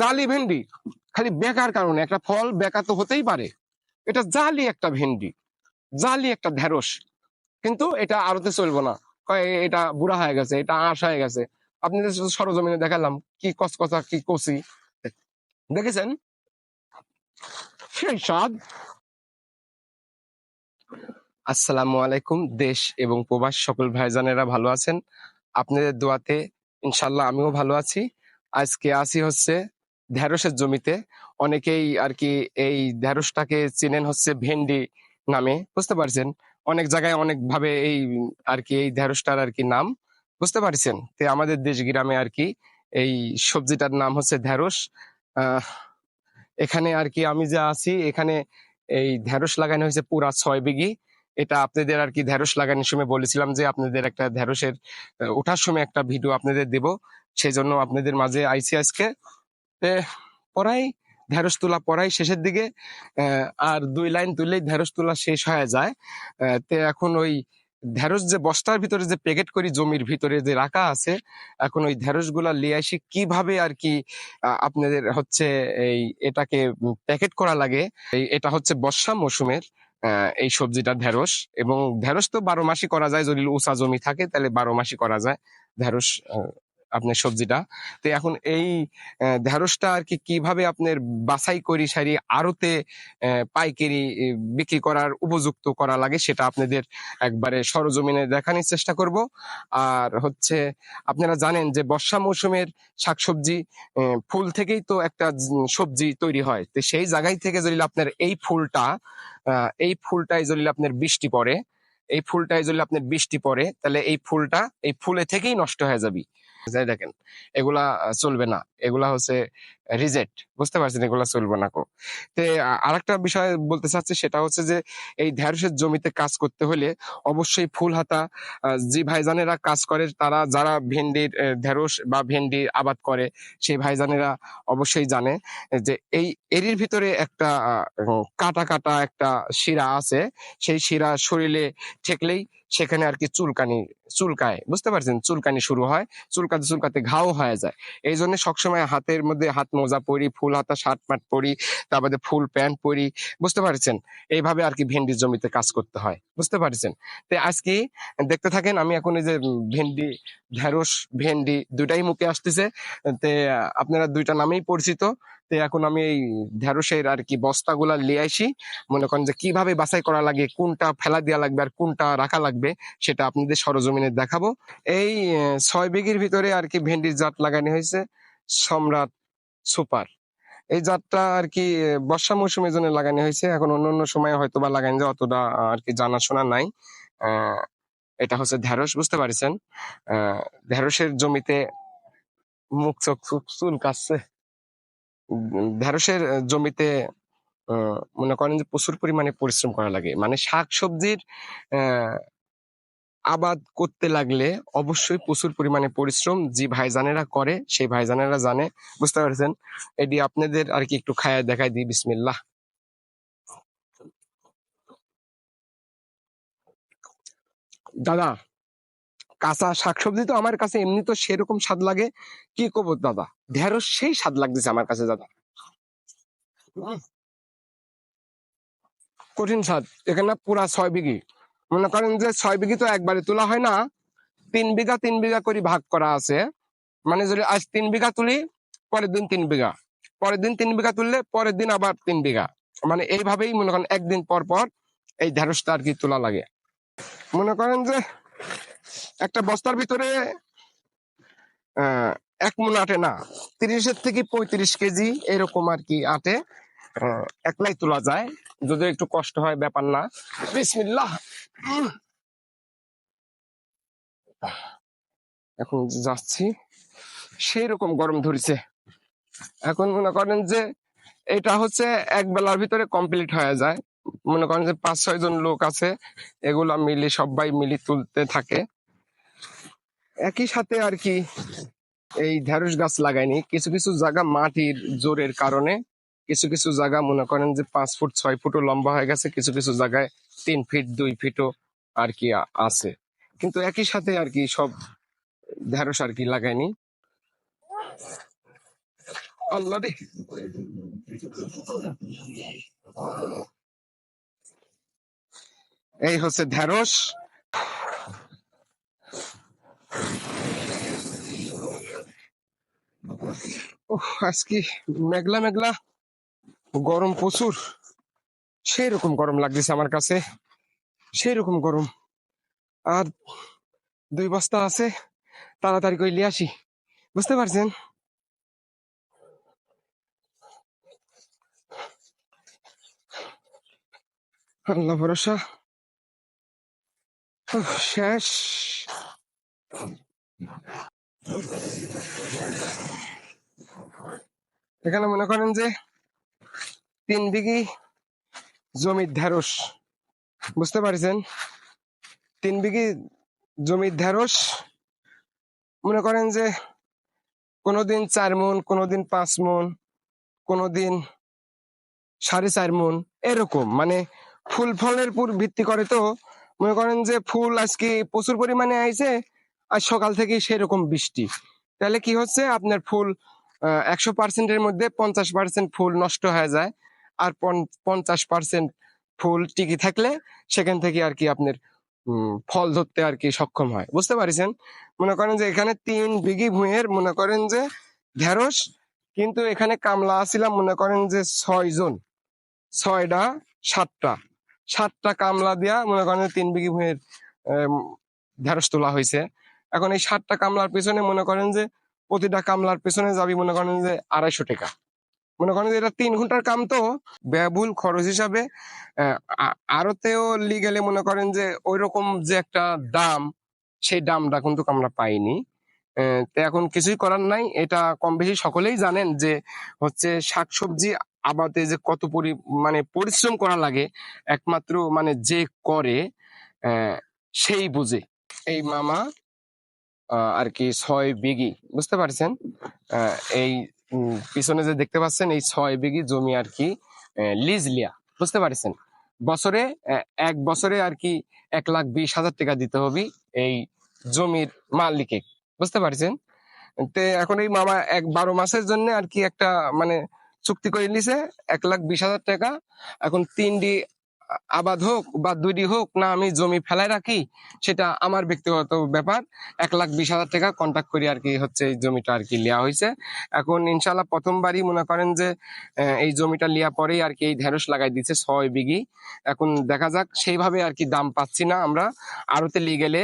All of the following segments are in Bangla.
জালি ভেন্ডি। খালি বেকার কারণে, একটা ফল বেকার তো হতেই পারে। এটা জালি একটা ভেন্ডি, জালি একটা ঢেঁড়স। কিন্তু এটা আড়তে চলবো না। এটা বুড়া হয়ে গেছে, এটা আঁশ হয়ে গেছে। শুধু সরজমিনে দেখালাম, কি কসকসা কি কষি দেখেছেন? সেই স্বাদ। আসসালামু আলাইকুম, দেশ এবং প্রবাস সকল ভাইজানেরা ভালো আছেন? আপনাদের দোয়াতে ইনশাল্লাহ আমিও ভালো আছি। আজকে আসি হচ্ছে ঢেঁড়সের জমিতে অনেকেই আর কি এই ঢেঁড়সটাকে চিনেন হচ্ছে ভেন্ডি নামে, বুঝতে পারছেন? অনেক জায়গায় অনেক ভাবে এই আর কি এই ঢেঁড়সটার আর কি নাম, বুঝতে পারছেন? তো আমাদের দেশ গ্রামে আর কি এই সবজিটার নাম হচ্ছে আহ, এখানে আর কি আমি যা আছি, এখানে এই ঢেঁড়স লাগানো হয়েছে পুরা ছয় বিঘি। এটা আপনাদের আর কি ঢেঁড়স লাগানোর সময় বলেছিলাম যে আপনাদের একটা ঢেঁড়সের ওঠার সময় একটা ভিডিও আপনাদের দেব। সেই জন্য আপনাদের মাঝে আইসি আজকে। পড়াই, ঢেঁড়স তোলা পড়াই শেষের দিকে আর দুই লাইন তুললেই ঢেঁড়স তোলা শেষ হয়ে যায়। তে এখন ওই ঢেঁড়স যে বস্তার ভিতরে যে প্যাকেট করি জমির ভিতরে যে রাখা আছে, এখন ওই ঢেঁড়সগুলা লিয়ে আসি কীভাবে আর কি আপনাদের হচ্ছে এই এটাকে প্যাকেট করা লাগে। এটা হচ্ছে বর্ষা মৌসুমের এই সবজিটা ঢেঁড়স এবং ঢেঁড়স তো বারো মাসই করা যায়, যদি উঁচা জমি থাকে তাহলে বারো মাসই করা যায় ঢেঁড়স আপনার সবজিটা। তো এখন এই ঢেঁড়সটা আর কি কীভাবে আপনার বাছাই করি সারি আহ, পাইকারি বিক্রি করার উপযুক্ত করা লাগে সেটা আপনাদের একবারে সরজমিনে দেখানোর চেষ্টা করব। আর হচ্ছে আপনারা জানেন যে বর্ষা মৌসুমের শাকসবজি ফুল থেকেই তো একটা সবজি তৈরি হয়। তো সেই জায়গায় থেকে যদি আপনার এই ফুলটা এই ফুলটাই যদি আপনার বৃষ্টি পড়ে এই ফুলটাই যদি আপনার বৃষ্টি পড়ে তাহলে এই ফুলটা এই ফুলে থেকেই নষ্ট হয়ে যাবে। যাই দেখেন, এগুলা চলবে না। এগুলা হচ্ছে রিজেক্ট। বুঝতে পারছেন? এগুলা চলবে না কো। তে আরেকটা বিষয় বলতে চাচ্ছি, সেটা হচ্ছে যে, এই ঢেঁড়সের জমিতে কাজ করতে হলে অবশ্যই ফুল হাতা যে ভাইজানেরা কাজ করে, তারা যারা ভেন্ডির ঢেঁড়স বা ভেন্ডি আবাদ করে, সেই ভাইজানেরা অবশ্যই জানে যে এই এরির ভিতরে একটা কাটা কাটা একটা শিরা আছে। সেই শিরা শরীরে ঠেকলেই সেখানে আর কি চুলকানি, চুলকায়, বুঝতে পারছেন? চুলকানি শুরু হয়, চুলকাতে চুলকাতে ঘাও হয়ে যায়। এই জন্য সবসময় হাতের মধ্যে হাত মোজা পরি, ফুল হাতা, শার্ট মাট পরি তারপরে ফুল প্যান্ট পরি, বুঝতে পারছেন? এইভাবে আর কি ভেন্ডির জমিতে কাজ করতে হয়, বুঝতে পারছেন? তো আজকে দেখতে থাকেন, আমি এখন এই যে ভেন্ডি, ঢেঁড়স, ভেন্ডি দুটাই মুখে আসতেছে। তে, আপনারা দুইটা নামেই পরিচিত। তো এখন আমি এই ঢেঁড়সের আর কি বস্তাগুলা নিয়ে আসি। মনে করেন যে কীভাবে বাছাই করা লাগে কোনটা ফেলা দেওয়া লাগবে আর কোনটা রাখা লাগবে সেটা আপনাদের সরজমিনে দেখাবো। এই ছয় বিঘির ভিতরে আর কি ভেন্ডির জাত লাগানো হয়েছে সম্রাট সুপার। এই জাতটা আর কি বর্ষা মৌসুমের জন্য লাগানো হয়েছে। এখন অন্য অন্য সময় হয়তো বা লাগানো যায় অতটা আর কি জানাশোনা নাই। এটা হচ্ছে ঢেঁড়স বুঝতে পারছেন? আহ, ঢেঁড়সের জমিতে মুখ চোখ চুল- কাচ্ছে ঢেঁড়সের জমিতে মনে করেন যে প্রচুর পরিমাণে পরিশ্রম করা লাগে। মানে শাক সবজির আবাদ করতে লাগলে অবশ্যই প্রচুর পরিমাণে পরিশ্রম যে ভাইজানেরা করে, সেই ভাইজানেরা জানে। বুঝতে পারছেন? এটি আপনাদের আর কি একটু খায়া দেখায় দিই, বিসমিল্লাহ। দাদা কাঁচা শাকসবজি তো আমার কাছে এমনি তো সেরকম স্বাদ লাগে। কি করব দাদা? ঢেঁড়স সেই স্বাদ লাগতেছে আমার কাছে দাদা। কঠিন স্বাদ। এখানে পুরা ছয় বিঘি। মনে করেন যে ছয় বিঘি তো একবারে তোলা হয় না। তিন বিঘা তিন বিঘা করে ভাগ করা আছে। মানে যদি আজ তিন বিঘা তুলি, পরের দিন তিন বিঘা। পরের দিন তিন বিঘা তুললে পরের দিন আবার তিন বিঘা। মানে এইভাবেই মনে করেন একদিন পর পর এই ঢেঁড়সটা আর কি তোলা লাগে। মনে করেন যে একটা বস্তার ভিতরে এক মন আটে না, তিরিশের থেকে পঁয়ত্রিশ কেজি এরকম আর কি আটে একলাই তোলা যায়। যদি একটু কষ্ট হয়, ব্যাপার না। বিসমিল্লাহ! এখন যাচ্ছি। সেই রকম গরম ধরেছে। এখন মনে করেন যে, এটা হচ্ছে এক বেলার ভিতরে কমপ্লিট হয়ে যায়। মনে করেন যে পাঁচ ছয় জন লোক আছে, এগুলা মিলি সবাই মিলি তুলতে থাকে। একই সাথে আর কি এই ঢেঁড়স গাছ লাগাইনি। কিছু কিছু জায়গা মাটির জোরের কারণে, কিছু কিছু জায়গা মনে করেন যে পাঁচ ফুট, ছয় ফুটও লম্বা হয়ে গেছে, কিছু কিছু জায়গায় তিন ফিট, দুই ফিটও আর কি আছে। কিন্তু একই সাথে আর কি সব ঢেঁড়স আর কি লাগাইনি। আল্লাহ এই হচ্ছে ঢেঁড়স। আজকে মেঘলা মেঘলা, গরম প্রচুর। সেই রকম গরম লাগতেছে আমার কাছে সেই রকম গরম। আর দুই বস্তা আছে, তাড়াতাড়ি করে নিয়ে আসি, বুঝতে পারছেন? আল্লাহ ভরসা। শেষ। এখানে মনে করেন যে তিন বিঘি জমির ঢেঁড়স, বুঝতে পারছেন? তিন বিঘি জমির ঢেঁড়স, মনে করেন যে কোনোদিন চার মন, কোনোদিন পাঁচ মন, কোনোদিন সাড়ে চার মন, এরকম। মানে ফুল ফলের উপর ভিত্তি করে তো মনে করেন যে ফুল আজকে প্রচুর পরিমাণে আইছে আর সকাল থেকেই সেরকম বৃষ্টি। তাহলে কি হচ্ছে? আপনার ফুল একশো পার্সেন্টের মধ্যে পঞ্চাশ পার্সেন্ট ফুল নষ্ট হয়ে যায় আর পঞ্চাশ পার্সেন্ট ফুল টিকে থাকলে সেখান থেকে আর কি আপনার ফল ধরতে আর কি সক্ষম হয়। বুঝতে পারছেন? মনে করেন যে এখানে তিন বিঘি ভুঁইয়ের মনে করেন যে ঢেঁড়স, কিন্তু এখানে কামলা আসিলাম মনে করেন যে ছয় জন ছয়টা, সাতটা। সাতটা কামলা দিয়া মনে করেন তিন বিঘি ভুঁইয়ের ঢেঁড়স তোলা হয়েছে এখন এই সাতটা কামলার পিছনে মনে করেন যে প্রতিটা কামলার পেছনে যাবি, মনে করেন যে আড়াইশো টাকা। মনে করেন যে এটা তিন ঘণ্টার কাম তো, ব্যয়বহুল খরচ হিসাবে আরতেও লিগেলে মনে করেন যে ওই রকম যে একটা দাম, সেই দামটা কিন্তু আমরা পাইনি। এখন কিছুই করার নাই। এটা কম বেশি সকলেই জানেন যে হচ্ছে শাকসবজি আবাদে যে কত পরি মানে পরিশ্রম করা লাগে, একমাত্র মানে যে করে সেই বুঝে। এই মামা আর কি ছয় বিঘি, বুঝতে পারছেন? এই পিছনে যে দেখতে পাচ্ছেন, এই ছয় বিঘি জমি আর কি লিজ লিয়া বুঝতে পারছেন? বছরে এক বছরে আর কি এক লাখ বিশ হাজার টাকা দিতে হবে এই জমির মালিকে বুঝতে পারছেন? তে এখন এই মামা এক বারো মাসের জন্য আর কি একটা মানে চুক্তি করে নিছে, এক লাখ বিশ হাজার টাকা। এখন তিনটি আবাদ হোক বা দুইটি হোক, না আমি জমি ফেলায় রাখি, সেটা আমার ব্যক্তিগত ব্যাপার। এক লাখ বিশ হাজার টাকা কন্ট্যাক্ট করি আর কি হচ্ছে এই জমিটা আর কি লিয়া হয়েছে। এখন ইনশাল্লাহ প্রথমবারই মনে করেন যে এই জমিটা লিয়া পরেই আর কি এই ঢেঁড়স লাগাই দিচ্ছে ছয় বিঘি। এখন দেখা যাক, সেইভাবে আর কি দাম পাচ্ছি না আমরা। আড়তে লিয়ে গেলে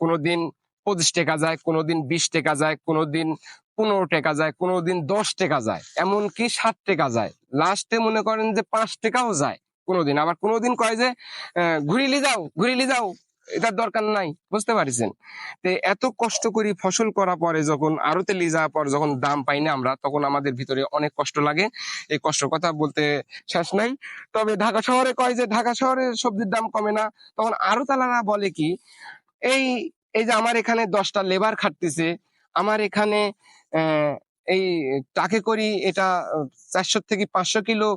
কোনোদিন পঁচিশ টাকা যায়, কোনোদিন বিশ টাকা যায়, কোনোদিন পনেরো টাকা যায়, কোনোদিন দশ টাকা যায়, এমনকি ষাট টাকা যায়। লাস্টে মনে করেন যে পাঁচ টাকাও যায়। কোনোদিন। আবার কোনোদিন কয় যে ঘুরিলি যাও ঘুরিলি যাও, এটার দরকার নাই, বুঝতে পারছেন? তো এত কষ্ট করি ফসল করা পরে যখন আরতে লিয়ে যাওয়ার পর যখন দাম পাই না আমরা, তখন আমাদের ভিতরে অনেক কষ্ট লাগে। এই কষ্টের কথা বলতে শেষ নাই। তবে ঢাকা শহরে কয় যে, ঢাকা শহরে সবজির দাম কমে না। তখন আরও তালারা বলে কি, এই এই যে আমার এখানে দশটা লেবার খাটতেছে, আমার এখানে এই টাকে করি এটা চারশো থেকে পাঁচশো কিলো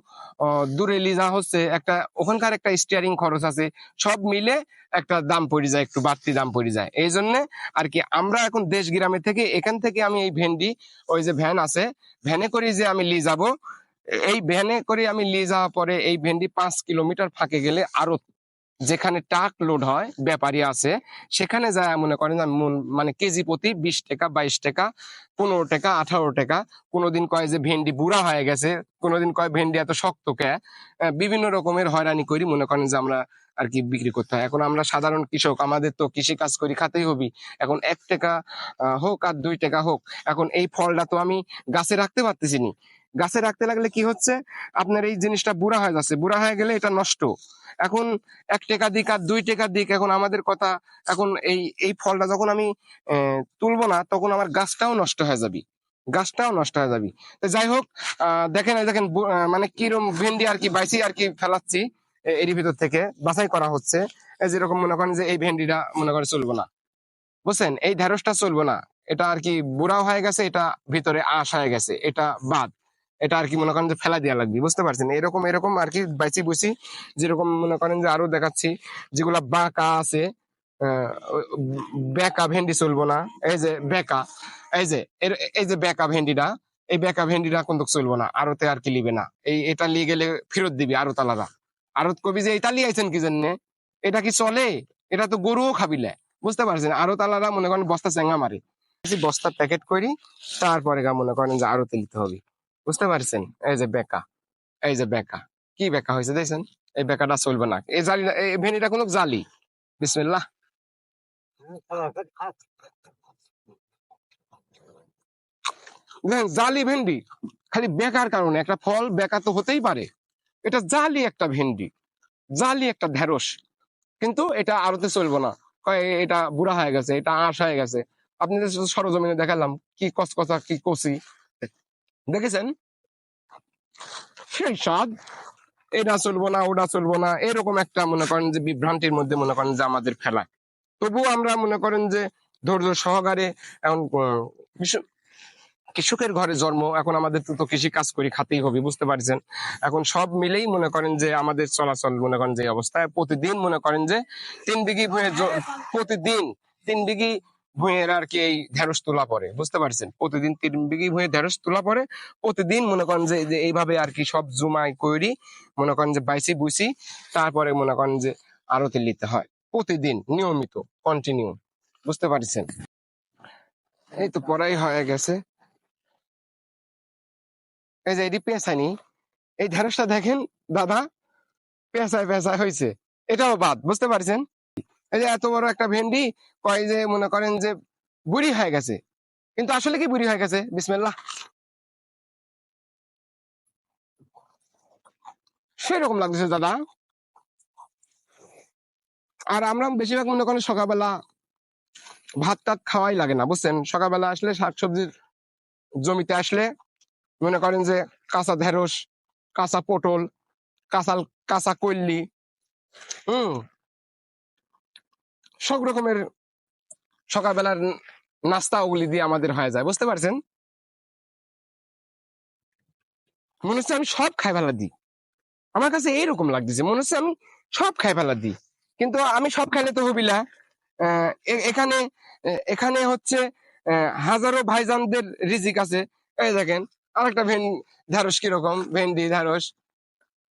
দূরে লিজা হচ্ছে। একটা, ওখানকার একটা স্টিয়ারিং খরচ আছে। সব মিলে একটা দাম পড়ে যায়, একটু বাড়তি দাম পড়ে যায়। এই জন্যে আর কি আমরা এখন দেশ গ্রামে থেকে, এখান থেকে আমি এই ভেন্ডি ওই যে ভ্যান আছে, ভ্যানে করে যে আমি লি যাব, এই ভ্যানে করে আমি নিয়ে যাওয়ার পরে এই ভেন্ডি পাঁচ কিলোমিটার ফাঁকে গেলে আরও যেখানে ট্রাক লোড হয়, ব্যাপারী আছে, সেখানে যায় মনে করেন মন- কেজি প্রতি বিশ টাকা, বাইশ টাকা, পনেরো টাকা, আঠারো টাকা। কোনোদিন কয় যে ভেন্ডি বুড়া হয়ে গেছে, কোনোদিন কয় ভেন্ডি এত শক্ত কে বিভিন্ন রকমের হয়রানি করি মনে করেন যে আমরা আর কি বিক্রি করতে হয়। এখন আমরা সাধারণ কৃষক, আমাদের তো কৃষি কাজ করি, খাতেই হবি। এখন এক টাকা হোক আর দুই টাকা হোক, এখন এই ফলটা তো আমি গাছে রাখতে পারতেছি নি। গাছে রাখতে লাগলে কি হচ্ছে? আপনার এই জিনিসটা বুড়া হয়ে যাচ্ছে। বুড়া হয়ে গেলে এটা নষ্ট। এখন এক টাকা দিক আর দুই টাকা দিক, এখন আমাদের কথা, এখন এই এই ফলটা যখন আমি তুলবো না, তখন আমার গাছটাও নষ্ট হয়ে যাবে, গাছটাও নষ্ট হয়ে যাবে। তো যাই হোক দেখেন দেখেন মানে কিরম ভেন্ডি আর কি বাইসি আর কি ফেলাচ্ছি, এ- এরই ভিতর থেকে বাছাই করা হচ্ছে। যেরকম মনে করেন যে এই ভেন্ডিটা মনে করে চলবো না। বুঝছেন? এই ঢেঁড়সটা চলবো না। এটা আর কি বুড়াও হয়ে গেছে, এটা ভিতরে আশ হয়ে গেছে, এটা বাদ। এটা আর কি মনে করেন যে ফেলা দেওয়া লাগবে, বুঝতে পারছেন? এরকম এরকম আর কি বাইচি বুঝি যেরকম মনে করেন যে আরও দেখাচ্ছি, যেগুলা বাঁকা আছে বেকা ভেন্ডি চলবো না, এই যে বেকা, এই যে এই যে বেকা ভেন্ডিটা, এই বেকা ভেন্ডিটা কিন্তু চলবো না আরতে আর কি লিবে না, এই এটা লিয়ে গেলে ফেরত দিবি আরও তালারা আরত কবি যে এটা লিয়ে আইছেন কি জন্যে এটা কি চলে? এটা তো গরুও খাবিলে বুঝতে পারছেন? আরও তালারা মনে করেন বস্তা চেঙ্গা মারে। বস্তা প্যাকেট করি তারপরে গা মনে করেন যে আরতে নিতে হবে। বুঝতে পারছেন? এই যে বেকা, এই যে বেকা। কি বেকা হয়েছে দেখছেন? এই বেকাটা চলবে না। এই জালি এই ভেন্ডিটা কোনো জালি। বিসমিল্লাহ। জালি ভেন্ডি, খালি বেকার কারণে, একটা ফল বেকা তো হতেই পারে। এটা জালি একটা ভেন্ডি, জালি একটা ঢেঁড়স। কিন্তু এটা আরতে চলবো না। এটা বুড়া হয়ে গেছে, এটা আঁশ হয়ে গেছে। আপনি সরজমিনে দেখালাম, কি কসকসা কি কষি দেখেছেন? সেই এটা চলবো না, ওটা চলবো না, এরকম একটা মনে করেন যে বিভ্রান্তির মধ্যে মনে করেন যে আমাদের ফেলা। তবুও আমরা মনে করেন যে ধৈর্য সহকারে এখন কৃষকের ঘরে জন্ম, এখন আমাদের তো তো কৃষি কাজ করি, খাতেই হবে, বুঝতে পারছেন? এখন সব মিলেই মনে করেন যে আমাদের চলাচল মনে করেন যে অবস্থায়। প্রতিদিন মনে করেন যে তিন বিঘি প্রতিদিন তিন বিঘি ভুঁয়ের আর কি এই ঢেঁড়স তোলা পরে, বুঝতে পারছেন? প্রতিদিন তিন বিঘি ভুঁয়ে ঢেঁড়স তোলা পরে, প্রতিদিন মনে করেন যে এইভাবে আর কি সব জুমাই করি মনে করেন যে বাইসি বুইসি, তারপরে মনে করেন যে আরতি নিতে হয়। প্রতিদিন, নিয়মিত কন্টিনিউ বুঝতে পারছেন? এই তো পড়াই হয়ে গেছে। এই যে এটি পেঁচায়নি এই ঢেঁড়সটা দেখেন, দাদা, পেঁচায় পেঁচায় হয়েছে এটাও বাদ, বুঝতে পারছেন? এই যে এত বড় একটা ভেন্ডি, কয় যে মনে করেন যে বুড়ি হয়ে গেছে। কিন্তু আসলে কি বুড়ি হয়ে গেছে? বিসমিল্লাহ। সেরকম লাগতেছে দাদা। আর আমরা বেশিরভাগ মনে করেন সকালবেলা ভাত টাত খাওয়াই লাগে না, বুঝছেন? সকালবেলা আসলে শাকসবজির জমিতে আসলে মনে করেন যে কাঁচা ঢেঁড়স, কাঁচা পটল, কাঁচা কাঁচা কল্লি হুম? সব রকমের সকালবেলার নাস্তা ওগুলি দিয়ে আমাদের হয়ে যায়, বুঝতে পারছেন? মনে হচ্ছে আমি সব খাই ফেলা দিই। আমার কাছে এইরকম লাগতেছে, মনে হচ্ছে আমি সব খাই ফেলা দিই। কিন্তু আমি সব খাইলে তো হবিলা। এখানে এখানে হচ্ছে হাজারো ভাইজানদের রিজিক আছে। এই দেখেন, আরেকটা ভেন ঢ্যাঁড়স কীরকম? ভেন্ডি ঢ্যাঁড়স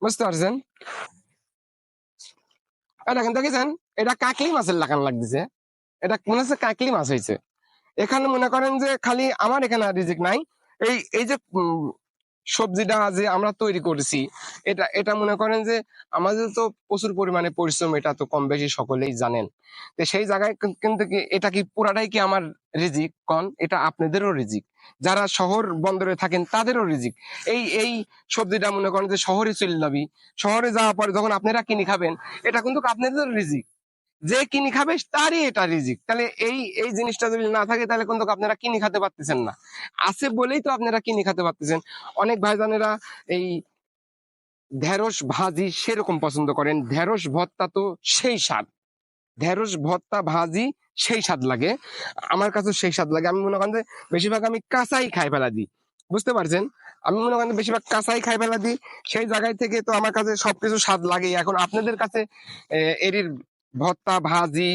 বুঝতে পারছেন? দেখেন, দেখেছেন? এটা কাকলি মাছের লাগান লাগতেছে। এটা মনে হচ্ছে কাকলি মাছ হয়েছে এখানে মনে করেন যে খালি আমার এখানে রিজিক নাই। এই এই যে সবজিটা যে আমরা তৈরি করেছি, এটা এটা মনে করেন যে আমাদের তো প্রচুর পরিমাণে পরিশ্রম, এটা তো কম বেশি সকলেই জানেন। তো সেই জায়গায় কিন্তু কি, এটা কি পুরাটাই কি আমার রিজিক? কন, এটা আপনাদেরও রিজিক। যারা শহর বন্দরে থাকেন, তাদেরও রিজিক। এই এই সবজিটা মনে করেন যে শহরে চলে যাবি। শহরে যাওয়ার পরে যখন আপনারা কিনে খাবেন, এটা কিন্তু আপনাদের রিজিক। যে কিনি খাবে তারই এটা রিজিক। তাহলে এই এই জিনিসটা যদি না থাকে, তাহলে কিন্তু আপনারা কিনে খেতে পারতেছেন না। আছে বলেই তো আপনারা কিনে খেতে পারতেছেন। অনেক ভাইজানেরা এই ঢেঁড়স ভাজি সেরকম পছন্দ করেন। ঢেঁড়স ভর্তা তো সেই স্বাদ। ঢেঁড়স ভর্তা ভাজি সেই স্বাদ লাগে। আমার কাছে সেই স্বাদ লাগে। আমি মনে করেন যে বেশিরভাগ আমি কাঁচাই খাই ফেলা দিই। বুঝতে পারছেন? আমি মনে করেন বেশিরভাগ কাঁচাই খাই ফেলা দিই। সেই জায়গায় থেকে তো আমার কাছে সবকিছু স্বাদ লাগে এখন আপনাদের কাছে এরির ভর্তা, ভাজি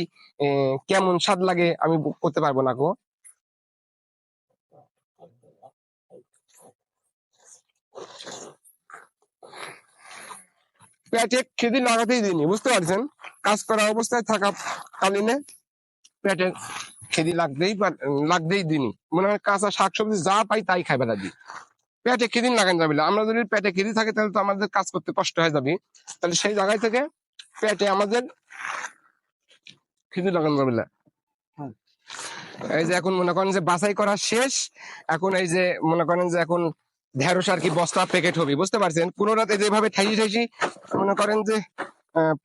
কেমন স্বাদ লাগে আমি করতে পারব না গো। পেটে খেদি লাগাতেই দিইনি, বুঝতে পারছেন? কাজ করা অবস্থায় থাকা কালীনে পেটে খেদি লাগতেই লাগতেই দিনি মনে হয় কাঁচা শাকসবজি যা পাই তাই খাই বেলা দিই পেটে খেদিন লাগান যাবে আমরা যদি পেটে খেদি থাকে তাহলে তো আমাদের কাজ করতে কষ্ট হয়ে যাবে। তাহলে সেই জায়গায় থেকে পেটে আমাদের এই যে এখন মনে করেন যে বাছাই করা শেষ এখন এই যে মনে করেন যে এখন ঢেঁড়স আর কি বস্তা প্যাকেট হবে বুঝতে পারছেন? পুরো রাতে যেভাবে মনে করেন যে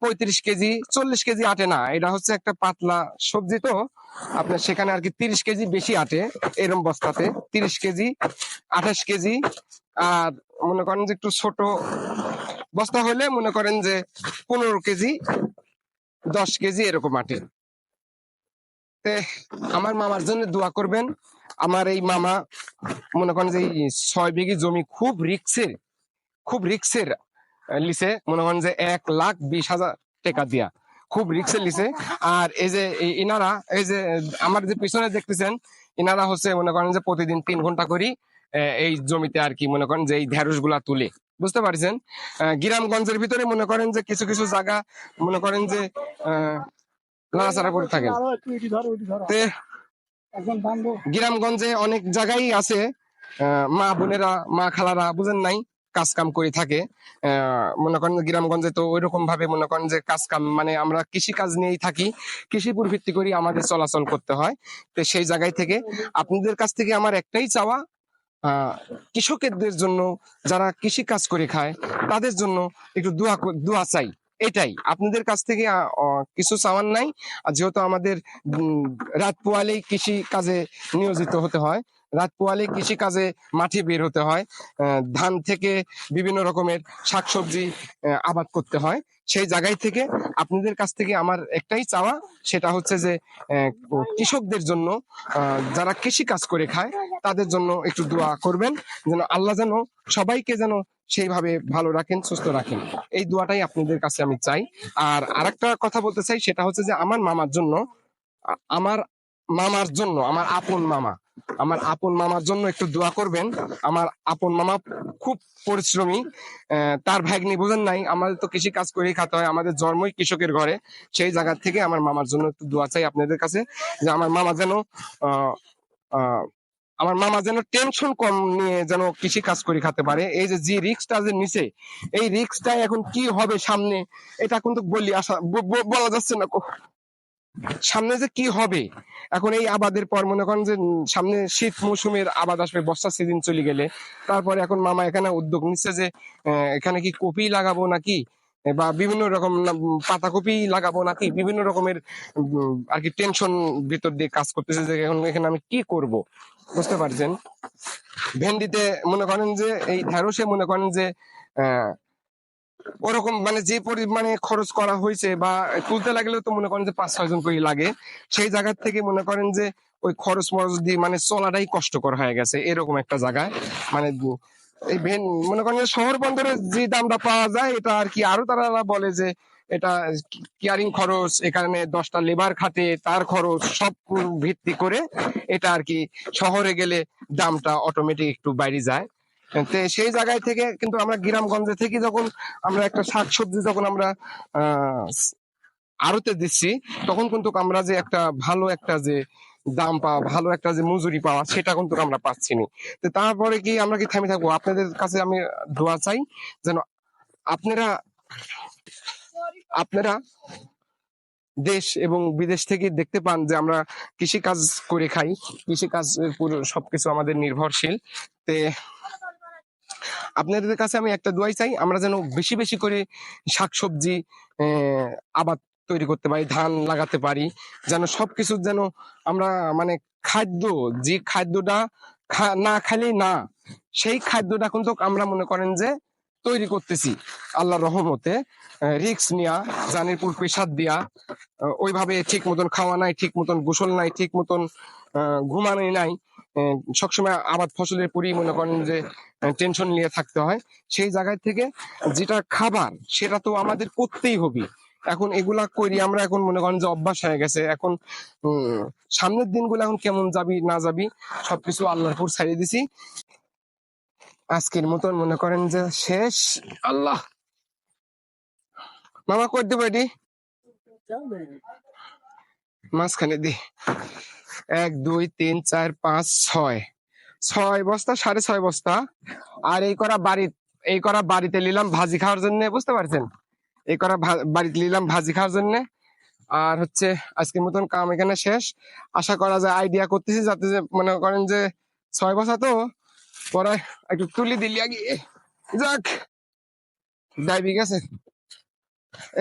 পঁয়ত্রিশ কেজি চল্লিশ কেজি আটে না এটা হচ্ছে একটা পাতলা সবজি তো আপনার সেখানে আর কি তিরিশ কেজি বেশি আটে এরম বস্তাতে তিরিশ কেজি আঠাশ কেজি আর মনে করেন যে একটু ছোট বস্তা হলে মনে করেন যে পনেরো কেজি দশ কেজি এরকম আটে আমার মামার জন্য দোয়া করবেন। আমার এই মামা মনে করেন যে ছয় বিঘি জমি খুব রিক্সের খুব রিক্সের লিছে। মনে করেন যে এক লাখ বিশ হাজার টাকা দিয়া। খুব রিক্সের লিছে। আর এই যে ইনারা, এই যে আমার যে পিছনে দেখতেছেন, ইনারা হচ্ছে মনে করেন যে প্রতিদিন তিন ঘণ্টা করি এই জমিতে আর কি মনে করেন যে এই ঢেঁড়সগুলা তুলে। বুঝতে পারছেন? গ্রামগঞ্জের ভিতরে মনে করেন যে কিছু কিছু জায়গা মনে করেন যে নাড়াচাড়া করে থাকেন। গ্রামগঞ্জে অনেক জায়গায় আছে মা বোনেরা মা খালারা বুঝেন নাই কাজ কাম করে থাকে। আহ, মনে করেন গ্রামগঞ্জে তো ওইরকম ভাবে মনে করেন যে কাজ কাম মানে আমরা কৃষি কাজ নিয়েই থাকি কৃষির উপর ভিত্তি করে আমাদের চলাচল করতে হয়। তো সেই জায়গায় থেকে আপনাদের কাছ থেকে আমার একটাই চাওয়া কৃষকদের জন্য যারা কৃষি কাজ করে খায়, তাদের জন্য একটু দোয়া দোয়া চাই। এটাই। আপনাদের কাছ থেকে কিছু চাওয়ার নাই। যেহেতু আমাদের রাত পোয়ালেই কৃষি কাজে নিয়োজিত হতে হয়, রাত পোয়ালে কৃষি কাজে মাঠে বের হতে হয় ধান থেকে বিভিন্ন রকমের শাকসবজি আবাদ করতে হয়। সেই জায়গায় থেকে আপনাদের কাছ থেকে আমার একটাই চাওয়া, সেটা হচ্ছে যে কৃষকদের জন্য যারা কৃষি কাজ করে খায়, তাদের জন্য একটু দোয়া করবেন, যেন আল্লাহ যেন সবাইকে যেন সেইভাবে ভালো রাখেন, সুস্থ রাখেন। এই দোয়াটাই আপনাদের কাছে আমি চাই। আর আরেকটা কথা বলতে চাই, সেটা হচ্ছে যে, আমার মামার জন্য আমার মামার জন্য, আমার আপন মামা আমার আপন মামার জন্য একটু দোয়া করবেন। আমার আপন মামা খুব পরিশ্রমী তার ভাগ্নি বোঝেন নাই, আমাদের তো কৃষি কাজ করেই খেতে হয়, আমাদের জন্মই কৃষকের ঘরে। সেই জায়গা থেকে আমার মামার জন্য একটু দোয়া চাই আপনাদের কাছে, যে আমার মামা যেন আমার মামা যেন টেনশন কম নিয়ে যেন কৃষি কাজ করে খেতে পারে। এই যে যে রিক্সটা যে নিচে এই রিক্সটা এখন কি হবে সামনে, এটা কিন্তু বলি আসা বলা যাচ্ছে না সামনে যে কি হবে? এখন এই আবাদের পর মনে করেন যে সামনে শীত মৌসুমের আবাদ আসবে বর্ষা সিজন চলে গেলে। তারপরে এখন মামা এখানে উদ্যোগ নিচ্ছে যে এখানে কি কপি লাগাবো নাকি? বা বিভিন্ন রকম পাতাকপি লাগাবো নাকি? বিভিন্ন রকমের আর কি টেনশন ভিতর দিয়ে কাজ করতেছে যে এখন এখানে আমি কি করব? বুঝতে পারছেন? ভেন্ডিতে মনে করেন যে এই ঢেঁড়সে মনে করেন যে আহ, ওরকম মানে যে পরিমাণে খরচ করা হয়েছে বা তুলতে লাগলেও তো মনে করেন যে পাঁচ, ছয় জন করে লাগে। সেই জায়গা থেকে মনে করেন যে ওই খরচ মরচ দিয়ে মানে চলাটাই কষ্টকর হয়ে গেছে, এরকম একটা জায়গায়। মানে এই মনে করেন শহর বন্দরে যে দামটা পাওয়া যায়, এটা আর কি আরও তারা বলে যে এটা কেয়ারিং খরচ, এখানে দশটা লেবার খাতে তার খরচ, সব ভিত্তি করে এটা আর কি শহরে গেলে দামটা অটোমেটিক একটু বাইরে যায়। সেই জায়গায় থেকে কিন্তু আমরা গ্রামগঞ্জে থেকে যখন আমরা একটা শাকসবজি যখন আমরা আড়তে দিচ্ছি, তখন কিন্তু আমরা যে একটা ভালো একটা যে দাম পাওয়া, ভালো একটা যে মজুরি পাওয়া, সেটা কিন্তু আমরা পাচ্ছি না। তো তারপরে কি আমরা কি থেমে থাকব? আপনাদের কাছে আমি দোয়া চাই যেন আপনারা আপনারা দেশ এবং বিদেশ থেকে দেখতে পান যে আমরা কৃষি কাজ করে খাই। কৃষি কাজ পুরো সবকিছু আমাদের নির্ভরশীল। তে আপনাদের কাছে আমি একটা দোয়াই চাই আমরা যেন বেশি বেশি করে শাকসবজি আবাদ তৈরি করতে পারি ধান লাগাতে পারি যেন সবকিছু যেন আমরা মানে খাদ্য যে খাদ্যটা না খাইলেই না সেই খাদ্যটা কিন্তু আমরা মনে করেন যে তৈরি করতেছি। আল্লাহ রহমতে রিক্স নিয়া জানের পুর পেশাদ দিয়া ওইভাবে ঠিক মতন খাওয়া নাই ঠিক মতন গোসল নাই ঠিক মতন আহ, ঘুমানোই নাই সবসময় আবাদ ফসলের পরই মনে করেন যে টেনশন নিয়ে থাকতে হয়। সেই জায়গায় থেকে যেটা খাবার, সেটা তো আমাদের করতেই হবে। এখন এগুলা করি আমরা এখন মনে করেন যে অভ্যাস হয়ে গেছে। এখন সামনের দিনগুলো এখন কেমন যাবি, না যাবি, সবকিছু আল্লাহর উপর ছাড়িয়ে দিছি। আজকের মতন মনে করেন যে শেষ। আল্লাহ। মামা দেবো এটি? মাঝখানে দি। এক, দুই, তিন, চার, পাঁচ, ছয়। ছয় বস্তা, সাড়ে ছয় বস্তা। আর এই করা বাড়ি এই করা বাড়িতে নিলাম ভাজি খাওয়ার জন্য, বুঝতে পারছেন? এই করা বাড়িতে নিলাম ভাজি খাওয়ার জন্য। আর হচ্ছে, আজকের মতন কাম এখানে শেষ। আশা করা যায় আইডিয়া করতেছি যাতে যে, মনে করেন যে, ছয় বছর তো, পরে একটু তুলি দিলি আগে। যাক ডাইবি গেছে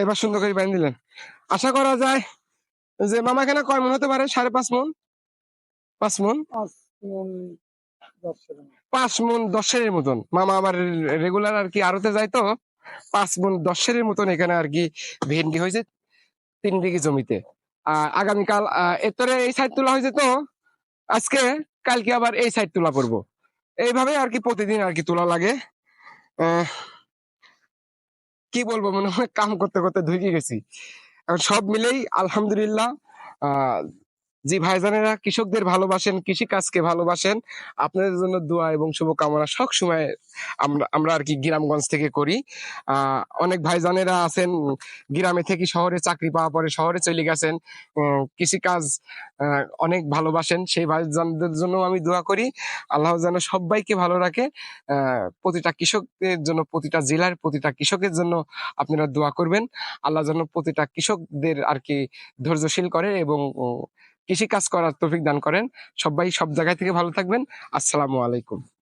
এবার সুন্দর করে বানিয়ে দিলেন। আশা করা যায় যে মামা এখানে কয় মন হতে পারে? সাড়ে পাঁচ মন? পাঁচ মন? পাঁচ। মন দশের মতন। মামা আমার রেগুলার আর কি আড়তে যায় তো পাঁচ মন দশের মতন এখানে আর কি ভেন্ডি হয়েছে তিন বিঘি জমিতে। আর আগামীকাল এরপরে এই সাইড তোলা হয়েছে তো আজকে কালকে আবার এই সাইড তোলা করব। এইভাবে আর কি প্রতিদিন আর কি তোলা লাগে। আহ, কি বলব মনে হয় কাম করতে করতে ধুকে গেছি। সব মিলেই আলহামদুলিল্লাহ জি, ভাইজানেরা, কৃষকদের ভালোবাসেন কৃষি কাজকে ভালোবাসেন। আপনাদের জন্য দোয়া এবং শুভকামনা সব সময় আমরা আমরা আর কি গ্রামগঞ্জ থেকে করি। অনেক ভাইজানেরা আছেন, গ্রামে থেকে শহরে চাকরি পাওয়া পরে শহরে চলে গেছেন। কৃষি কাজ অনেক ভালোবাসেন। সেই ভাইজানদের জন্য আমি দোয়া করি। আল্লাহ যেন সবাইকে ভালো রাখে। প্রতিটা কৃষকের জন্য, প্রতিটা জেলার প্রতিটা কৃষকের জন্য আপনারা দোয়া করবেন। আল্লাহ যেন প্রতিটা কৃষকদের আর কি ধৈর্যশীল করে এবং কৃষি কাজ করার তৌফিক দান করেন। সবাই সব জায়গা থেকে ভালো থাকবেন। আসসালামু আলাইকুম।